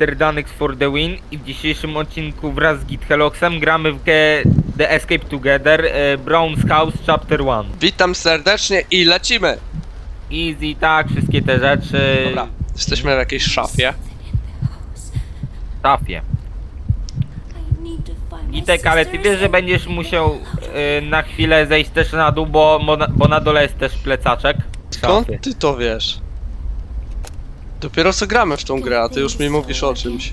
Mr. Danix for the win i w dzisiejszym odcinku wraz z GitHeloxem gramy w grę The Escape Together e, Brown's House Chapter 1. Witam serdecznie i lecimy! Easy, tak, wszystkie te rzeczy. Dobra, jesteśmy w jakiejś szafie. Szafie. Gitek, ale ty wiesz, że będziesz musiał e, na chwilę zejść też na dół, bo, bo, na, dole jest też plecaczek. Skąd ty to wiesz? Dopiero co gramy w tą grę, a ty już mi mówisz o czymś.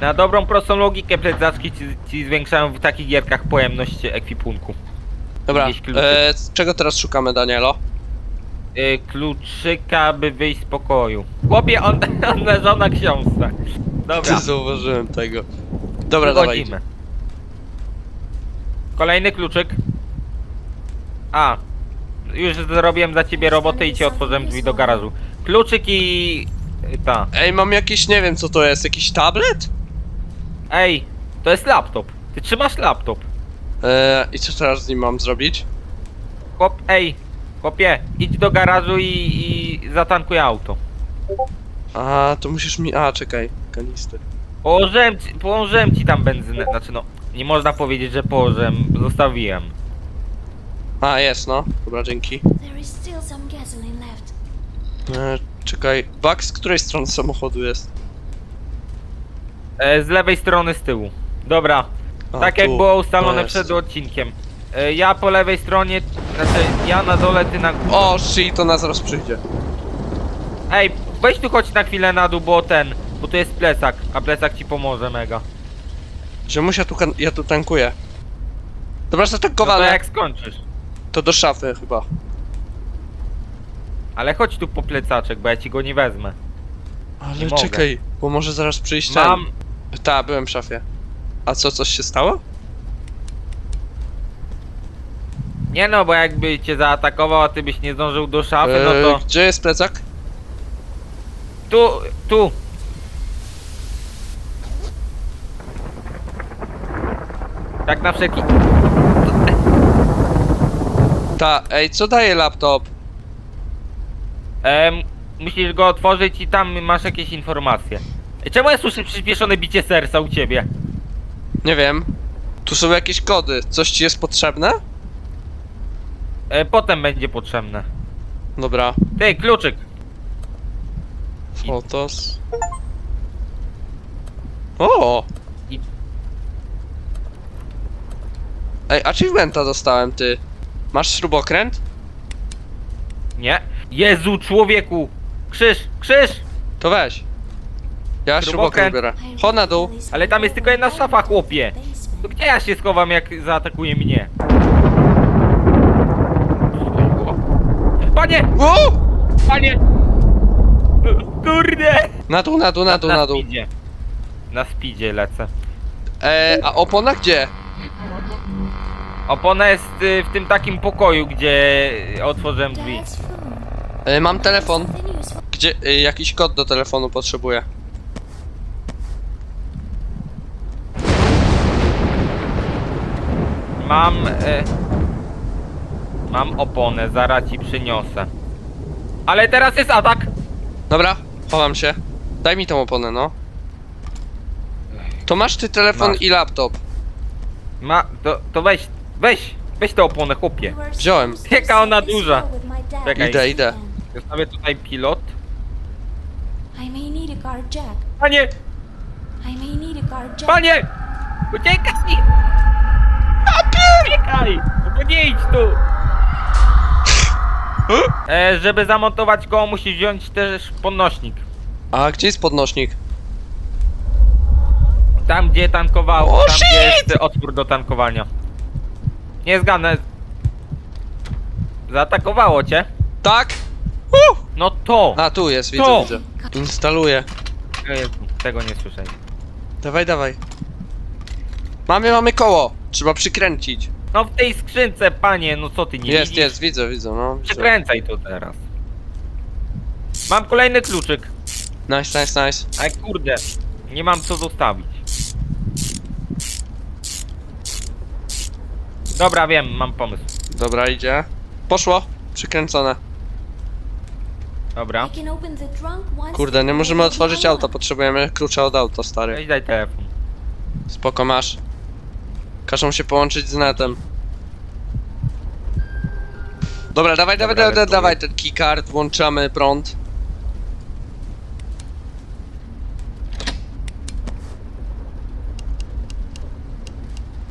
Na dobrą, prostą logikę plecaczki ci, ci zwiększają w takich gierkach pojemność ekwipunku. Dobra, Jakieś klucze. e, czego teraz szukamy, Danielo? y, kluczyka, by wyjść z pokoju. Chłopie, on, on leżał na książce. Dobra, Nie zauważyłem tego. Dobra, dawaj. wychodzimy. Kolejny kluczyk. A, już zrobiłem za ciebie robotę i ci otworzyłem drzwi do garażu. Kluczyk i... ta. Ej, mam jakiś, nie wiem co to jest, jakiś tablet? Ej, to jest laptop. Ty trzymasz laptop. E, I co teraz z nim mam zrobić? Chłop, ej, chłopie, idź do garażu i, i zatankuj auto. A, to musisz mi... A, czekaj, kanistry. Położyłem ci, położyłem ci tam benzynę, znaczy no, nie można powiedzieć, że położyłem, zostawiłem. A, jest, no. Dobra, dzięki. There is still some gasoline left. E, czekaj, bak z której strony samochodu jest? E, z lewej strony z tyłu. Dobra, A, tak jak tu. było ustalone jest. przed odcinkiem. E, ja po lewej stronie, znaczy ja na dole, ty na górze. O, shit, to nas zaraz przyjdzie. Ej, weź tu chodź na chwilę na dół, bo ten, bo tu jest plecak, a plecak ci pomoże mega. Ziomuś, ja tu, kan- ja tu tankuję. Dobra, No to jak skończysz. To do szafy chyba. Ale chodź tu po plecaczek, bo ja ci go nie wezmę. Ale mogę. czekaj, bo może zaraz przyjść ten. Mam, Ta, byłem w szafie. A co, coś się stało? nie no, bo jakby cię zaatakował, a ty byś nie zdążył do szafy, no Eee, to... Gdzie jest plecak? Tu, tu. Tak na wszelki... Ta, ej, co daje laptop? Em, musisz go otworzyć i tam masz jakieś informacje. Czemu ja słyszę przyspieszone bicie serca u ciebie? Nie wiem. Tu są jakieś kody. Coś ci jest potrzebne? E, potem będzie potrzebne. Dobra. Ty, kluczyk. Fotos. O! I- Ej, achievementa dostałem, ty. Masz śrubokręt? Nie. Jezu, człowieku. Krzyż, krzyż. To weź. Ja śrubokręt biorę. Chodź na dół. Ale tam jest tylko jedna szafa, chłopie. To gdzie ja się schowam, jak zaatakuje mnie? Panie! O! Panie! Kurde! Na dół, na dół, na dół, na dół. speedzie. Na speedzie lecę. E, a opona gdzie? Opona jest y, w tym takim pokoju, gdzie otworzyłem drzwi. E, mam telefon. Gdzie? E, jakiś kod do telefonu potrzebuję. Mam... Y, mam oponę, zaraz ci przyniosę. Ale teraz jest atak! Dobra, chowam się. Daj mi tą oponę, no. To masz ty telefon Masz. i laptop. Ma... To, to weź, weź, weź tę oponę, chłopie. Wziąłem. Jaka ona duża. Czekaj. Idę, idę. Zostawię tutaj pilot. I may need a car jack. Panie! I may need a car jack. Panie! Uciekaj! Uciekaj! No to nie idź tu! E, żeby zamontować go, musisz wziąć też podnośnik. A gdzie jest podnośnik? Tam gdzie tankował, O, tam shit! gdzie jest otwór do tankowania. Nie zgadnę. Zaatakowało cię? Tak? Uh! No to! A tu jest, widzę, To! widzę. Instaluję. Jezu, tego nie słyszałem. Dawaj, dawaj. Mamy, mamy koło. Trzeba przykręcić. No w tej skrzynce, panie, no co ty nie jest, widzisz? jest, widzę, widzę, no. Widzę. Przekręcaj to teraz. Mam kolejny kluczyk. Nice, nice, nice. Ale kurde, nie mam co zostawić. Dobra, wiem, mam pomysł. Dobra, idzie. Poszło. Przykręcone. Dobra. Kurde, nie możemy otworzyć auta, potrzebujemy klucza od auta, stary. Weź daj telefon. Spoko masz. Każą się połączyć z netem. Dobra, dawaj, dawaj, Dobra, dawaj, dawaj ten keycard, włączamy prąd.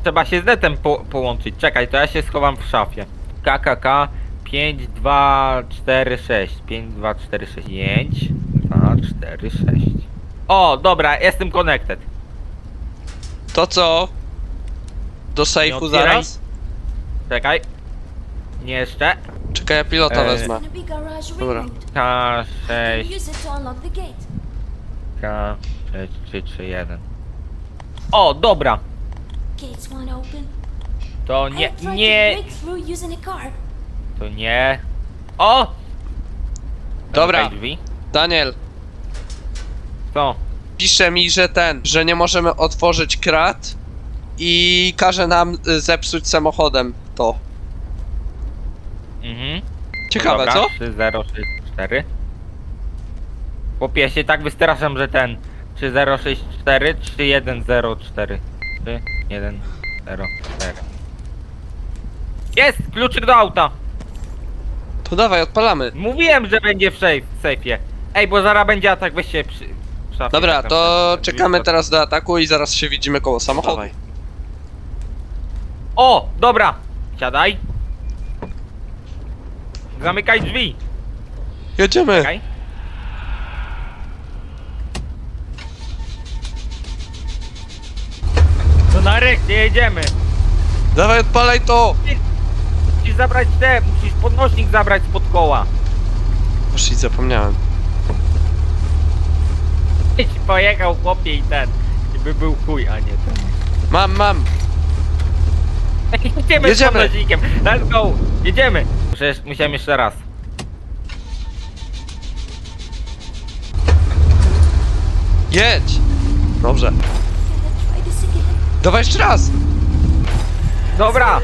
Trzeba się z netem po połączyć. Czekaj, to ja się schowam w szafie. KKK 5, 2, 4, 6. 5, 2, 4, 6. 5, 2, 4, 6. O, dobra, jestem connected. To co? Do sejfu otwieraj. zaraz? Czekaj. Nie jeszcze. Czekaj, ja pilota Eee. wezmę. Gonna be garage Dobra. remote. K6, You use it to unlock the gate. K6, 3, 3, 1. O, dobra. Gates won't open. To I nie, tried to nie, break through using a car. To nie. O! Dobra. Zamykaj Drzwi. Daniel, Co? pisze mi, że ten, że nie możemy otworzyć krat i każe nam y, zepsuć samochodem to. Mhm. Ciekawe, Dobra, co? 3064. Chłopie, ja się tak wystraszam, że ten 3064 3104 3104 Jest! Kluczyk do auta! To dawaj, odpalamy. Mówiłem, że będzie w safe, safe'ie. Ej, bo zaraz będzie atak, weź się przy... w szafie Dobra, tam to ten- czekamy teraz do ataku i zaraz się widzimy koło samochodu. Dawaj. O! Dobra! Siadaj. Zamykaj drzwi. Jedziemy. Czekaj. To nareszcie jedziemy. Dawaj, odpalaj to! Musisz zabrać te, musisz podnośnik zabrać spod koła. Już i zapomniałem. Idź, pojechał chłopie i ten. By był chuj, a nie ten. Mam, mam. Jedziemy, Jedziemy. z podnośnikiem. Let's go. Jedziemy. Muszę, jeszcze- musiałem jeszcze raz. Jedź! Dobrze. Dawaj jeszcze raz! Dobra.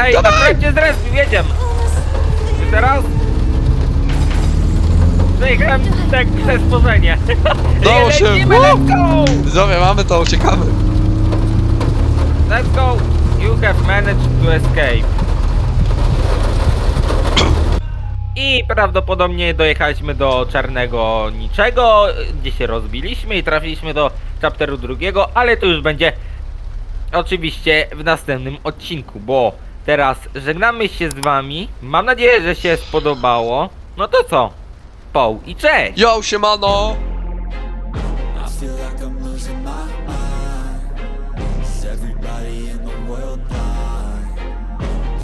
Ej, Dawaj. na projekcie zrespił, jedziemy. Almost. Ty teraz? Przejechałem tak przez stworzenie. Udało się. Lecimy, let's go! Widzowie, mamy to, uciekamy. Let's go! You have managed to escape. I prawdopodobnie dojechaliśmy do czarnego niczego, gdzie się rozbiliśmy i trafiliśmy do chapteru drugiego, ale to już będzie oczywiście w następnym odcinku, bo teraz żegnamy się z wami. Mam nadzieję, że się spodobało. No to co? Poł i cześć! Yo, siemano!